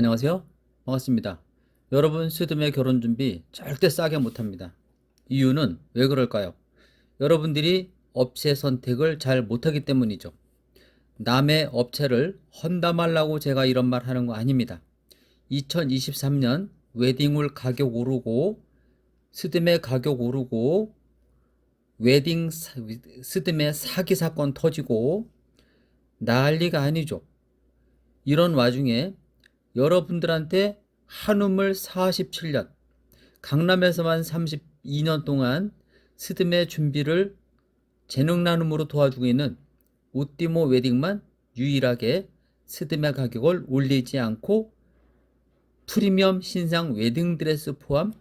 안녕하세요. 반갑습니다. 여러분 스드메 결혼 준비 절대 싸게 못합니다. 이유는 왜 그럴까요? 여러분들이 업체 선택을 잘 못하기 때문이죠. 남의 업체를 헌담하려고 제가 이런 말 하는 거 아닙니다. 2023년 웨딩홀 가격 오르고 스드메 가격 오르고 웨딩 사- 스드메 사기 사건 터지고 난리가 아니죠. 이런 와중에 여러분들한테 한우물 47년, 강남에서만 32년 동안 스드메 준비를 재능 나눔으로 도와주고 있는 우띠모 웨딩만 유일하게 스드메 가격을 올리지 않고 프리미엄 신상 웨딩 드레스 포함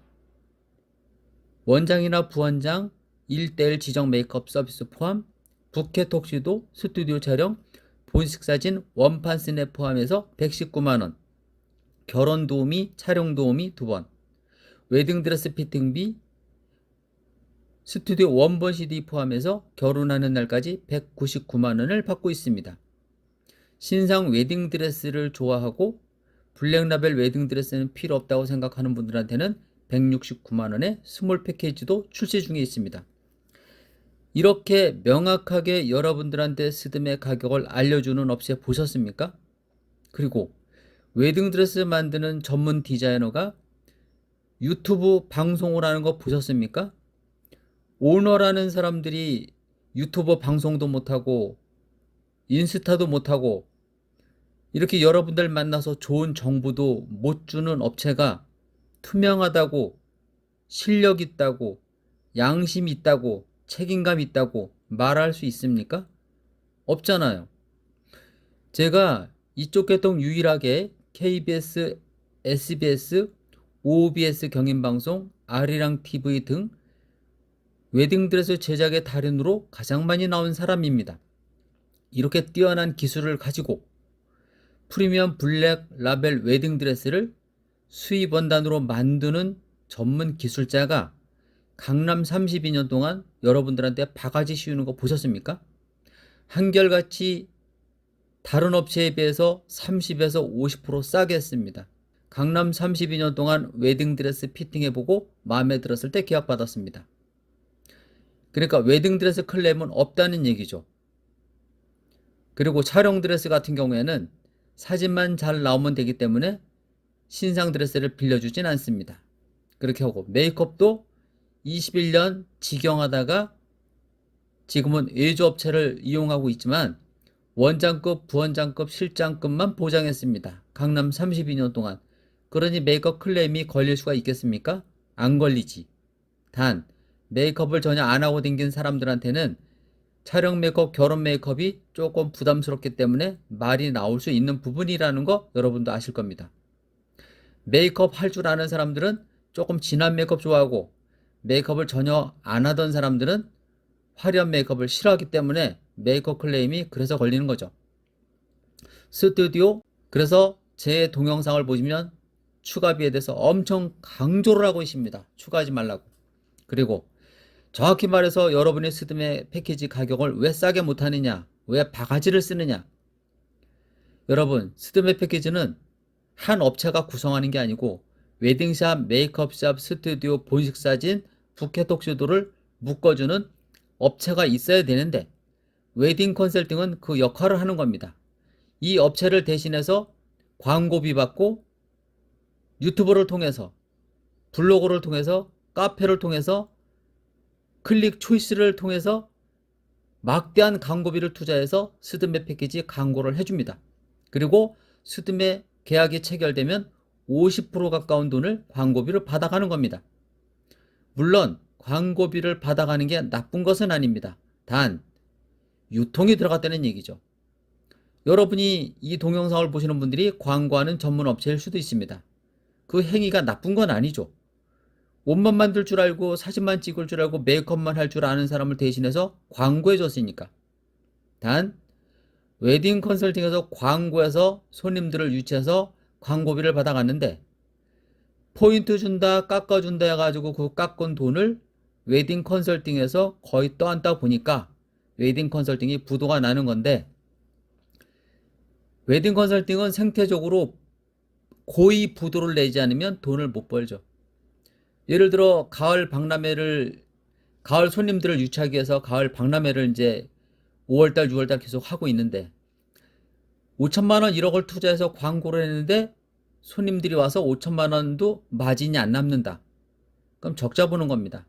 원장이나 부원장 1대1 지정 메이크업 서비스 포함 부케 톡시도 스튜디오 촬영 본식 사진 원판 스냅 포함해서 119만 원 결혼 도우미, 촬영 도우미 두 번, 웨딩 드레스 피팅비, 스튜디오 원본 CD 포함해서 결혼하는 날까지 199만 원을 받고 있습니다. 신상 웨딩 드레스를 좋아하고 블랙라벨 웨딩 드레스는 필요 없다고 생각하는 분들한테는 169만 원의 스몰 패키지도 출시 중에 있습니다. 이렇게 명확하게 여러분들한테 스드메 가격을 알려주는 업체 보셨습니까? 그리고 웨딩 드레스 만드는 전문 디자이너가 유튜브 방송을 하는 거 보셨습니까? 오너라는 사람들이 유튜버 방송도 못하고 인스타도 못하고 이렇게 여러분들 만나서 좋은 정보도 못 주는 업체가 투명하다고 실력 있다고 양심 있다고 책임감 있다고 말할 수 있습니까? 없잖아요. 제가 이쪽 계통 유일하게 KBS, SBS, OBS 경인방송, 아리랑 TV 등 웨딩드레스 제작의 달인으로 가장 많이 나온 사람입니다. 이렇게 뛰어난 기술을 가지고 프리미엄 블랙 라벨 웨딩드레스를 수입 원단으로 만드는 전문 기술자가 강남 32년 동안 여러분들한테 바가지 씌우는 거 보셨습니까? 한결같이 다른 업체에 비해서 30에서 50% 싸게 했습니다. 강남 32년 동안 웨딩드레스 피팅해보고 마음에 들었을 때 계약받았습니다. 그러니까 웨딩드레스 클레임은 없다는 얘기죠. 그리고 촬영 드레스 같은 경우에는 사진만 잘 나오면 되기 때문에 신상 드레스를 빌려주진 않습니다. 그렇게 하고 메이크업도 21년 직영하다가 지금은 외주업체를 이용하고 있지만 원장급, 부원장급, 실장급만 보장했습니다. 강남 32년 동안. 그러니 메이크업 클레임이 걸릴 수가 있겠습니까? 안 걸리지. 단, 메이크업을 전혀 안 하고 댕긴 사람들한테는 촬영 메이크업, 결혼 메이크업이 조금 부담스럽기 때문에 말이 나올 수 있는 부분이라는 거 여러분도 아실 겁니다. 메이크업 할 줄 아는 사람들은 조금 진한 메이크업 좋아하고 메이크업을 전혀 안 하던 사람들은 화려한 메이크업을 싫어하기 때문에 메이크업 클레임이 그래서 걸리는 거죠. 스튜디오 그래서 제 동영상을 보시면 추가비에 대해서 엄청 강조를 하고 있습니다. 추가하지 말라고. 그리고 정확히 말해서 여러분의 스드메 패키지 가격을 왜 싸게 못하느냐, 왜 바가지를 쓰느냐. 여러분, 스드메 패키지는 한 업체가 구성하는 게 아니고 웨딩샵, 메이크업샵, 스튜디오, 본식 사진, 부케 톡쇼도를 묶어주는 업체가 있어야 되는데 웨딩 컨설팅은 그 역할을 하는 겁니다. 이 업체를 대신해서 광고비 받고 유튜브를 통해서 블로그를 통해서 카페를 통해서 클릭 초이스를 통해서 막대한 광고비를 투자해서 스드메 패키지 광고를 해줍니다. 그리고 스드메 계약이 체결되면 50% 가까운 돈을 광고비로 받아가는 겁니다. 물론 광고비를 받아가는 게 나쁜 것은 아닙니다. 단 유통이 들어갔다는 얘기죠. 여러분이 이 동영상을 보시는 분들이 광고하는 전문 업체일 수도 있습니다. 그 행위가 나쁜 건 아니죠. 옷만 만들 줄 알고 사진만 찍을 줄 알고 메이크업만 할 줄 아는 사람을 대신해서 광고해 줬으니까. 단 웨딩 컨설팅에서 광고해서 손님들을 유치해서 광고비를 받아갔는데 포인트 준다 깎아준다 해가지고 그 깎은 돈을 웨딩 컨설팅에서 거의 떠안다 보니까 웨딩 컨설팅이 부도가 나는 건데 웨딩 컨설팅은 생태적으로 고의 부도를 내지 않으면 돈을 못 벌죠. 예를 들어 가을 박람회를 가을 손님들을 유치하기 위해서 가을 박람회를 이제 5월달, 6월달 계속 하고 있는데 5천만 원, 1억을 투자해서 광고를 했는데 손님들이 와서 5천만 원도 마진이 안 남는다. 그럼 적자 보는 겁니다.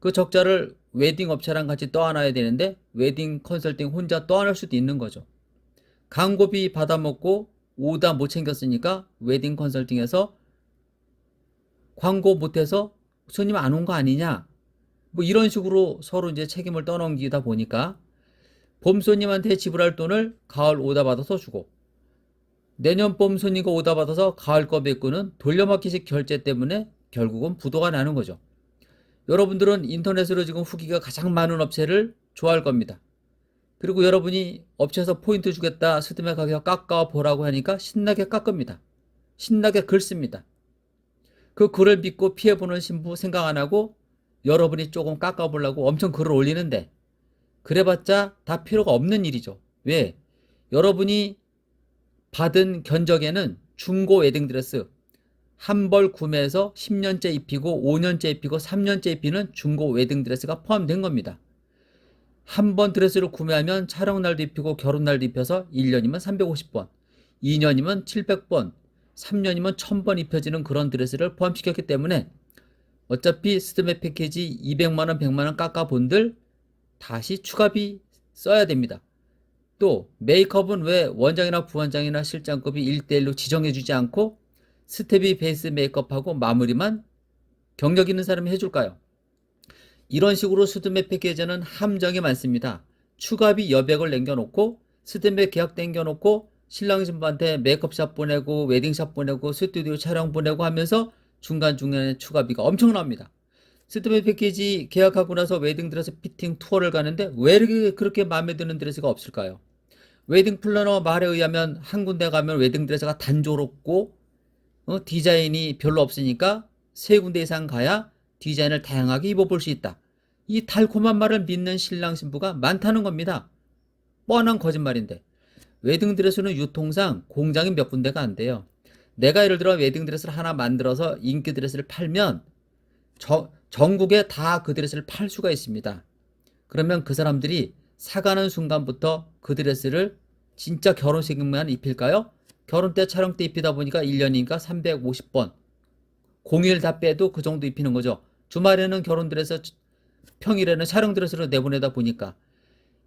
그 적자를 웨딩 업체랑 같이 떠안아야 되는데 웨딩 컨설팅 혼자 떠안을 수도 있는 거죠. 광고비 받아먹고 오다 못 챙겼으니까 웨딩 컨설팅에서 광고 못해서 손님 안 온 거 아니냐? 뭐 이런 식으로 서로 이제 책임을 떠넘기다 보니까 봄 손님한테 지불할 돈을 가을 오다 받아서 주고 내년 봄 손님과 오다 받아서 가을 거 메꾸는 돌려막기식 결제 때문에 결국은 부도가 나는 거죠. 여러분들은 인터넷으로 지금 후기가 가장 많은 업체를 좋아할 겁니다. 그리고 여러분이 업체에서 포인트 주겠다, 스드메 가격 깎아 보라고 하니까 신나게 깎습니다. 신나게 글 씁니다. 그 글을 믿고 피해보는 신부 생각 안 하고 여러분이 조금 깎아보려고 엄청 글을 올리는데 그래봤자 다 필요가 없는 일이죠. 왜? 여러분이 받은 견적에는 중고 웨딩드레스 한 벌 구매해서 10년째 입히고 5년째 입히고 3년째 입히는 중고 웨딩 드레스가 포함된 겁니다. 한 번 드레스를 구매하면 촬영 날도 입히고 결혼 날도 입혀서 1년이면 350번, 2년이면 700번, 3년이면 1000번 입혀지는 그런 드레스를 포함시켰기 때문에 어차피 스드메 패키지 200만원, 100만원 깎아본들 다시 추가비 써야 됩니다. 또 메이크업은 왜 원장이나 부원장이나 실장급이 1대1로 지정해주지 않고 스텝이 베이스 메이크업하고 마무리만 경력 있는 사람이 해줄까요? 이런 식으로 스드메 패키지는 함정이 많습니다. 추가비 여백을 남겨놓고 스드메 계약 땡겨놓고 신랑 신부한테 메이크업샵 보내고 웨딩샵 보내고 스튜디오 촬영 보내고 하면서 중간중간에 추가비가 엄청납니다. 스드메 패키지 계약하고 나서 웨딩 드레스 피팅 투어를 가는데 왜 이렇게 그렇게 마음에 드는 드레스가 없을까요? 웨딩 플래너 말에 의하면 한 군데 가면 웨딩 드레스가 단조롭고 어, 디자인이 별로 없으니까 세 군데 이상 가야 디자인을 다양하게 입어볼 수 있다. 이 달콤한 말을 믿는 신랑 신부가 많다는 겁니다. 뻔한 거짓말인데 웨딩 드레스는 유통상 공장이 몇 군데가 안 돼요. 내가 예를 들어 웨딩 드레스를 하나 만들어서 인기 드레스를 팔면 저, 전국에 다 그 드레스를 팔 수가 있습니다. 그러면 그 사람들이 사가는 순간부터 그 드레스를 진짜 결혼식만 입힐까요? 결혼 때 촬영 때 입히다 보니까 1년이니까 350번. 공휴일 다 빼도 그 정도 입히는 거죠. 주말에는 결혼 드레스, 평일에는 촬영 드레스로 내보내다 보니까.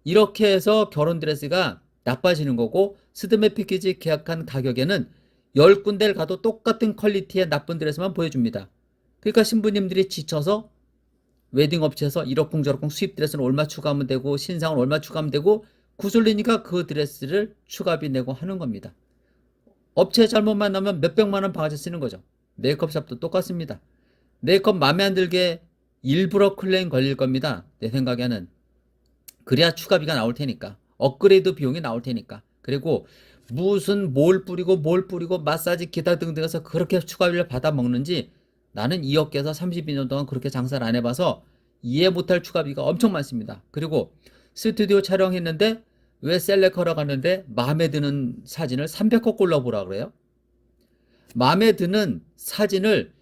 이렇게 해서 결혼 드레스가 나빠지는 거고, 스드메 패키지 계약한 가격에는 10군데를 가도 똑같은 퀄리티의 나쁜 드레스만 보여줍니다. 그러니까 신부님들이 지쳐서 웨딩 업체에서 이러쿵저러쿵 수입 드레스는 얼마 추가하면 되고 신상은 얼마 추가하면 되고 구슬리니까 그 드레스를 추가비 내고 하는 겁니다. 업체 잘못만 나면 몇백만 원 바가지 쓰는 거죠. 메이크업샵도 똑같습니다. 메이크업 마음에 안 들게 일부러 클레임 걸릴 겁니다. 내 생각에는. 그래야 추가비가 나올 테니까. 업그레이드 비용이 나올 테니까. 그리고 무슨 뭘 뿌리고 뭘 뿌리고 마사지 기타 등등 해서 그렇게 추가비를 받아 먹는지 나는 이 업계에서 32년 동안 그렇게 장사를 안 해봐서 이해 못할 추가비가 엄청 많습니다. 그리고 스튜디오 촬영했는데 왜 셀렉하러 갔는데 마음에 드는 사진을 300컷 골라보라 그래요? 마음에 드는 사진을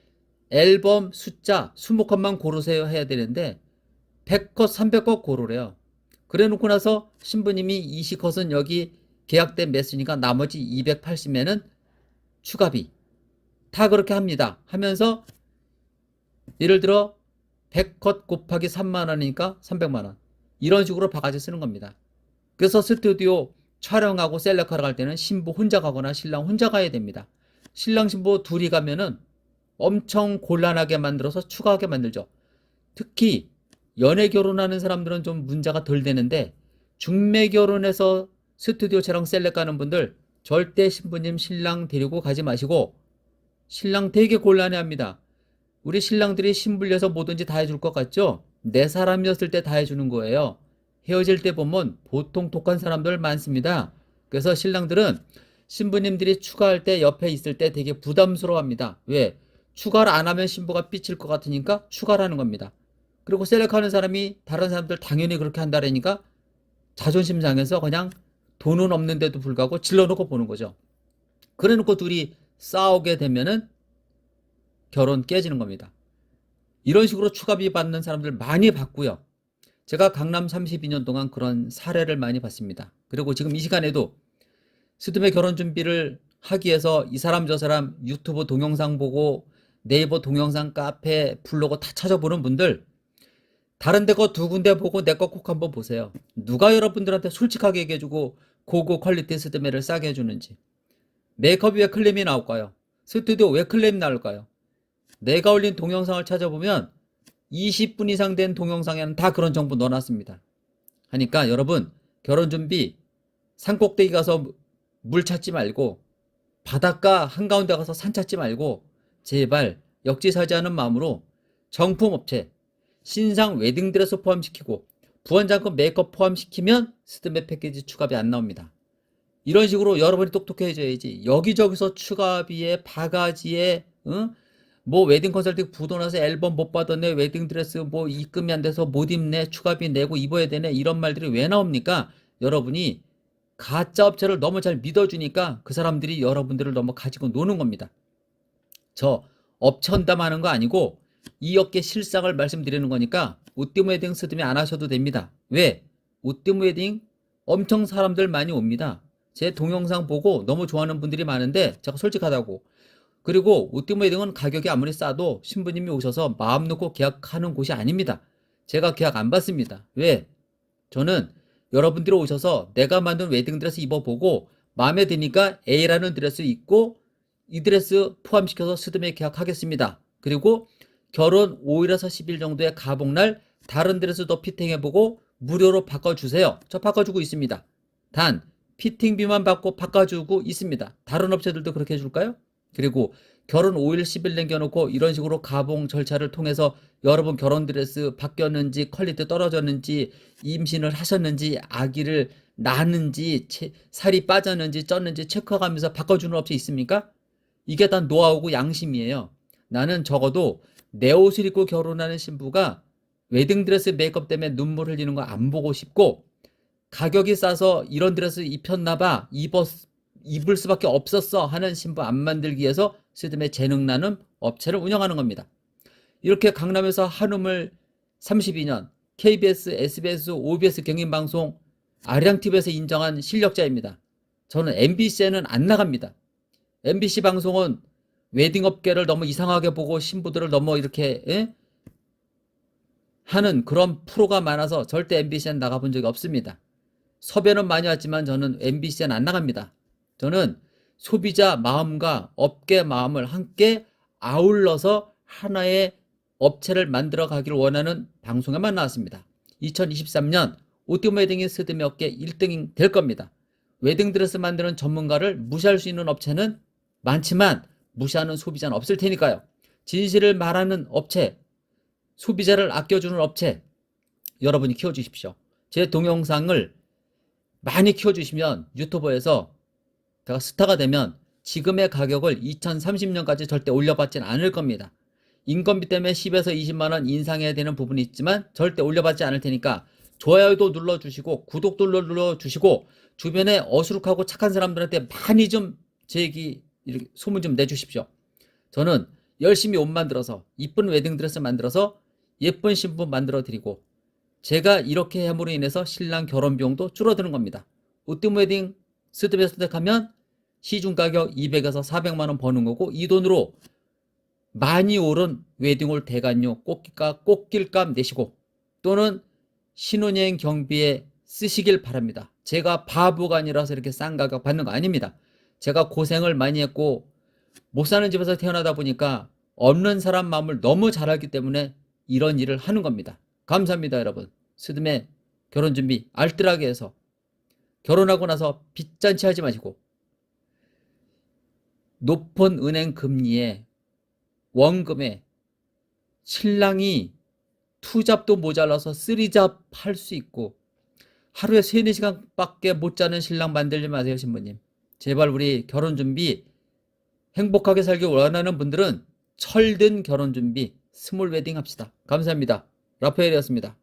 앨범 숫자 20컷만 고르세요 해야 되는데 100컷, 300컷 고르래요. 그래 놓고 나서 신부님이 20컷은 여기 계약된 매수니까 나머지 280매는 추가비. 다 그렇게 합니다. 하면서 예를 들어 100컷 곱하기 3만 원이니까 300만 원. 이런 식으로 바가지 쓰는 겁니다. 그래서 스튜디오 촬영하고 셀렉하러 갈 때는 신부 혼자 가거나 신랑 혼자 가야 됩니다. 신랑 신부 둘이 가면은 엄청 곤란하게 만들어서 추가하게 만들죠. 특히 연애 결혼하는 사람들은 좀 문제가 덜 되는데 중매 결혼해서 스튜디오 촬영 셀렉 가는 분들 절대 신부님 신랑 데리고 가지 마시고 신랑 되게 곤란해 합니다. 우리 신랑들이 신불려서 뭐든지 다 해줄 것 같죠? 내 사람이었을 때 다 해주는 거예요. 헤어질 때 보면 보통 독한 사람들 많습니다. 그래서 신랑들은 신부님들이 추가할 때 옆에 있을 때 되게 부담스러워 합니다. 왜? 추가를 안 하면 신부가 삐칠 것 같으니까 추가를 하는 겁니다. 그리고 셀렉하는 사람이 다른 사람들 당연히 그렇게 한다라니까 자존심 상해서 그냥 돈은 없는데도 불구하고 질러놓고 보는 거죠. 그래 놓고 둘이 싸우게 되면은 결혼 깨지는 겁니다. 이런 식으로 추가비 받는 사람들 많이 봤고요. 제가 강남 32년 동안 그런 사례를 많이 봤습니다. 그리고 지금 이 시간에도 스드메 결혼 준비를 하기 위해서 이 사람 저 사람 유튜브 동영상 보고 네이버 동영상 카페 블로그 다 찾아보는 분들 다른 데 거 두 군데 보고 내 거 꼭 한번 보세요. 누가 여러분들한테 솔직하게 얘기해주고 고고 퀄리티 스드메를 싸게 해주는지 메이크업이 왜 클램이 나올까요? 스튜디오 왜 클램 나올까요? 내가 올린 동영상을 찾아보면 20분 이상 된 동영상에는 다 그런 정보 넣어놨습니다. 하니까 여러분 결혼 준비 산 꼭대기 가서 물 찾지 말고 바닷가 한가운데 가서 산 찾지 말고 제발 역지사지하는 마음으로 정품 업체 신상 웨딩드레스 포함시키고 부원장급 메이크업 포함시키면 스드메 패키지 추가비 안 나옵니다. 이런 식으로 여러분이 똑똑해져야지 여기저기서 추가비에 바가지에 응? 뭐 웨딩 컨설팅 부도 나서 앨범 못 받았네 웨딩 드레스 뭐 입금이 안 돼서 못 입네 추가비 내고 입어야 되네 이런 말들이 왜 나옵니까? 여러분이 가짜 업체를 너무 잘 믿어주니까 그 사람들이 여러분들을 너무 가지고 노는 겁니다. 저 업체 헌담하는 거 아니고 이 업계 실상을 말씀드리는 거니까 우띠 웨딩 스드메 안 하셔도 됩니다. 왜? 우띠 웨딩 엄청 사람들 많이 옵니다. 제 동영상 보고 너무 좋아하는 분들이 많은데 제가 솔직하다고 그리고 우띠 웨딩은 가격이 아무리 싸도 신부님이 오셔서 마음 놓고 계약하는 곳이 아닙니다. 제가 계약 안 받습니다. 왜? 저는 여러분들이 오셔서 내가 만든 웨딩 드레스 입어보고 마음에 드니까 A라는 드레스 입고 이 드레스 포함시켜서 스드메 계약하겠습니다. 그리고 결혼 5일에서 10일 정도의 가복날 다른 드레스 더 피팅해보고 무료로 바꿔주세요. 저 바꿔주고 있습니다. 단 피팅비만 받고 바꿔주고 있습니다. 다른 업체들도 그렇게 해줄까요? 그리고 결혼 5일 10일 남겨놓고 이런 식으로 가봉 절차를 통해서 여러분 결혼 드레스 바뀌었는지 퀄리티 떨어졌는지 임신을 하셨는지 아기를 낳았는지 체- 살이 빠졌는지 쪘는지 체크하면서 바꿔주는 업체 있습니까? 이게 다 노하우고 양심이에요. 나는 적어도 내 옷을 입고 결혼하는 신부가 웨딩드레스 메이크업 때문에 눈물 흘리는 거 안 보고 싶고 가격이 싸서 이런 드레스 입혔나 봐 입었 입을 수밖에 없었어 하는 신부 안 만들기 위해서 스드메 재능 나는 업체를 운영하는 겁니다. 이렇게 강남에서 한우물 32년 KBS, SBS, OBS 경인방송 아리랑TV에서 인정한 실력자입니다. 저는 MBC에는 안 나갑니다. MBC 방송은 웨딩 업계를 너무 이상하게 보고 신부들을 너무 이렇게 예? 하는 그런 프로가 많아서 절대 MBC엔 나가본 적이 없습니다. 섭외는 많이 왔지만 저는 MBC엔 안 나갑니다. 저는 소비자 마음과 업계 마음을 함께 아울러서 하나의 업체를 만들어 가기를 원하는 방송에만 나왔습니다. 2023년 오띠 웨딩이 스드메 업계 1등이 될 겁니다. 웨딩 드레스 만드는 전문가를 무시할 수 있는 업체는 많지만 무시하는 소비자는 없을 테니까요. 진실을 말하는 업체, 소비자를 아껴주는 업체, 여러분이 키워주십시오. 제 동영상을 많이 키워주시면 유튜버에서 제가 스타가 되면 지금의 가격을 2030년까지 절대 올려받지는 않을 겁니다. 인건비 때문에 10에서 20만 원 인상해야 되는 부분이 있지만 절대 올려받지 않을 테니까 좋아요도 눌러주시고 구독도 눌러주시고 주변에 어수룩하고 착한 사람들한테 많이 좀 제 얘기 이렇게 소문 좀 내주십시오. 저는 열심히 옷 만들어서 이쁜 웨딩 드레스 만들어서 예쁜 신부 만들어 드리고 제가 이렇게 함으로 인해서 신랑 결혼 비용도 줄어드는 겁니다. 우뜸 웨딩 스드베스텍 하면 시중 가격 200에서 400만 원 버는 거고 이 돈으로 많이 오른 웨딩홀 대관료 꽃길값 꽃길값 내시고 또는 신혼여행 경비에 쓰시길 바랍니다. 제가 바보가 아니라서 이렇게 싼 가격 받는 거 아닙니다. 제가 고생을 많이 했고 못 사는 집에서 태어나다 보니까 없는 사람 마음을 너무 잘 알기 때문에 이런 일을 하는 겁니다. 감사합니다, 여러분. 스드메 결혼 준비 알뜰하게 해서 결혼하고 나서 빚잔치 하지 마시고 높은 은행 금리에 원금에 신랑이 투잡도 모자라서 쓰리잡 할 수 있고 하루에 3, 4시간밖에 못 자는 신랑 만들지 마세요, 신부님. 제발 우리 결혼 준비 행복하게 살기 원하는 분들은 철든 결혼 준비 스몰 웨딩 합시다. 감사합니다. 라파엘이었습니다.